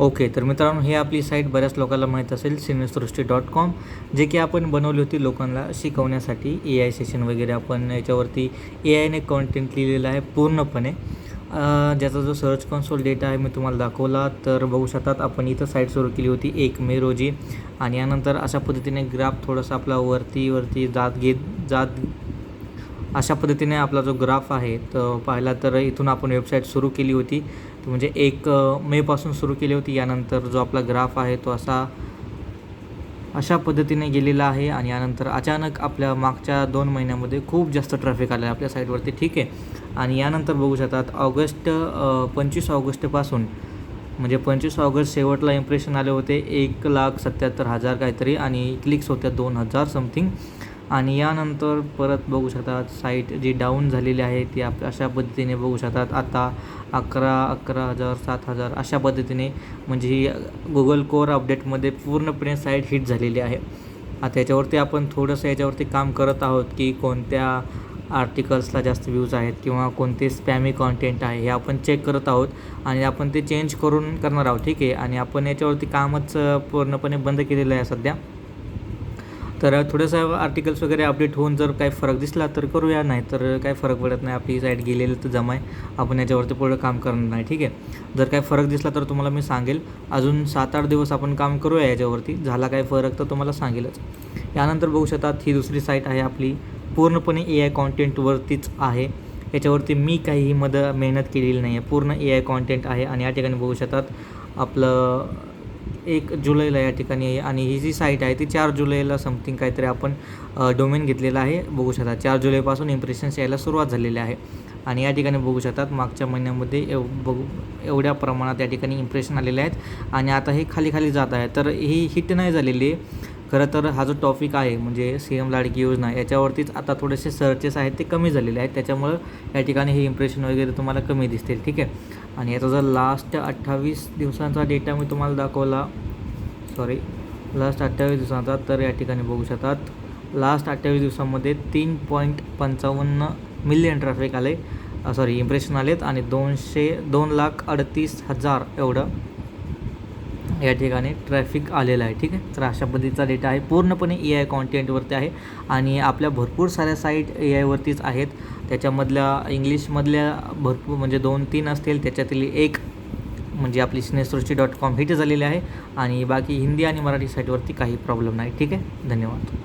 Okay तर मित्रांनो हे आपली साईट बऱ्याच लोकांना माहीत असेल सिनेसृष्टी डॉट कॉम जे की आपण बनवली होती लोकांना शिकवण्यासाठी. ए आय सेशन वगैरे आपण याच्यावरती ए आयने कॉन्टेंट लिहिलेलं आहे पूर्णपणे. ज्याचा जो सर्च कॉन्सोल डेटा आहे मी तुम्हाला दाखवला तर बघू शकतात आपण इथं साईट सुरू केली होती एक मे रोजी. आणि यानंतर अशा पद्धतीने ग्राफ थोडासा आपला वरती वरती जात घेत जात अशा पद्धतीने आपला जो ग्राफ आहे तर पाहिला तर इथून आपण वेबसाईट सुरू केली होती. म्हणजे एक मेपासून सुरू केली होती. यानंतर जो आपला ग्राफ आहे तो असा अशा पद्धतीने गेलेला आहे आणि यानंतर अचानक आपल्या मागच्या दोन महिन्यामध्ये खूप जास्त ट्रॅफिक आलं आहे आपल्या साईटवरती ठीक आहे? आणि यानंतर बघू शकतात ऑगस्ट पंचवीस ऑगस्टपासून म्हणजे पंचवीस ऑगस्ट शेवटला इम्प्रेशन आले होते. एक लाख सत्याहत्तर हजार काहीतरी आणि क्लिक्स होत्या दोन हजार समथिंग आणि यानंतर परत बघू शकतात साईट जी डाऊन झालेली आहे ती आप अशा पद्धतीने बघू शकतात. आता अकरा अकरा हजार सात हजार अशा पद्धतीने म्हणजे ही गुगल कोर अपडेटमध्ये पूर्णपणे साईट हिट झालेली आहे. आता याच्यावरती आपण थोडंसं याच्यावरती काम करत आहोत की कोणत्या आर्टिकल्सला जास्त व्ह्यूज आहेत किंवा कोणते स्पॅमी कॉन्टेंट आहे हे आपण चेक करत आहोत आणि आपण ते चेंज करून करणार आहोत. ठीक आहे? आणि आपण याच्यावरती कामच पूर्णपणे बंद केलेलं आहे सध्या. तर थोडंसं आर्टिकल्स वगैरे अपडेट होऊन जर काही फरक दिसला तर करूया नाही तर काही फरक पडत नाही. आपली साईट गेलेली तर जमा आहे आपण याच्यावरती पुढं काम करणार नाही ठीक आहे? जर काही फरक दिसला तर तुम्हाला मी सांगेल. अजून सात आठ दिवस आपण काम करूया याच्यावरती. झाला काही फरक तर तुम्हाला सांगेलच. यानंतर बघू शकतात ही दुसरी साईट आहे आपली. पूर्णपणे ए आय कॉन्टेंटवरतीच आहे. याच्यावरती मी काहीही मद मेहनत केलेली नाही आहे पूर्ण ए आय कॉन्टेंट आहे आणि या ठिकाणी बघू शकतात आपलं एक जुलैला या ठिकाणी आहे. आणि ही जी साईट आहे ती चार जुलैला समथिंग काहीतरी आपण डोमेन घेतलेला आहे. बघू शकता चार जुलैपासून इम्प्रेशन्स यायला सुरुवात झालेली आहे. आणि या ठिकाणी बघू शकतात मागच्या महिन्यामध्ये एव बघू एवढ्या प्रमाणात या ठिकाणी इम्प्रेशन आलेले आहेत. आणि आता हे खाली खाली जात आहे. तर ही हिट नाही झालेली आहे. खरं तर हा जो टॉपिक आहे म्हणजे सी एम लाडकी योजना याच्यावरतीच आता थोडेसे सर्चेस आहेत ते कमी झालेले आहेत. त्याच्यामुळं या ठिकाणी हे इम्प्रेशन वगैरे तुम्हाला कमी दिसतील ठीक आहे? आणि याचा जर लास्ट अठ्ठावीस दिवसांचा डेटा मी तुम्हाला दाखवला सॉरी लास्ट अठ्ठावीस दिवसांचा तर या ठिकाणी बघू शकतात. लास्ट अठ्ठावीस दिवसामध्ये तीन पॉईंट पंचावन्न मिलियन ट्रॅफिक आले सॉरी इम्प्रेशन आलेत आणि दोनशे दोन लाख अडतीस हजार एवढं या ठिकाणी ट्रॅफिक आलेलं आहे ठीक आहे? तर अशा पद्धतीचा डेटा आहे. पूर्णपणे ए आय कॉन्टेंटवरती आहे आणि आपल्या भरपूर साऱ्या साईट ए आयवरतीच आहेत. त्याच्यामधल्या इंग्लिशमधल्या भरपूर म्हणजे दोन तीन असतील. त्याच्यातील एक म्हणजे आपली स्नेसृष्टी डॉट कॉम हिट झालेली आहे. आणि बाकी हिंदी आणि मराठी साईटवरती काही प्रॉब्लेम नाही ठीक आहे? धन्यवाद.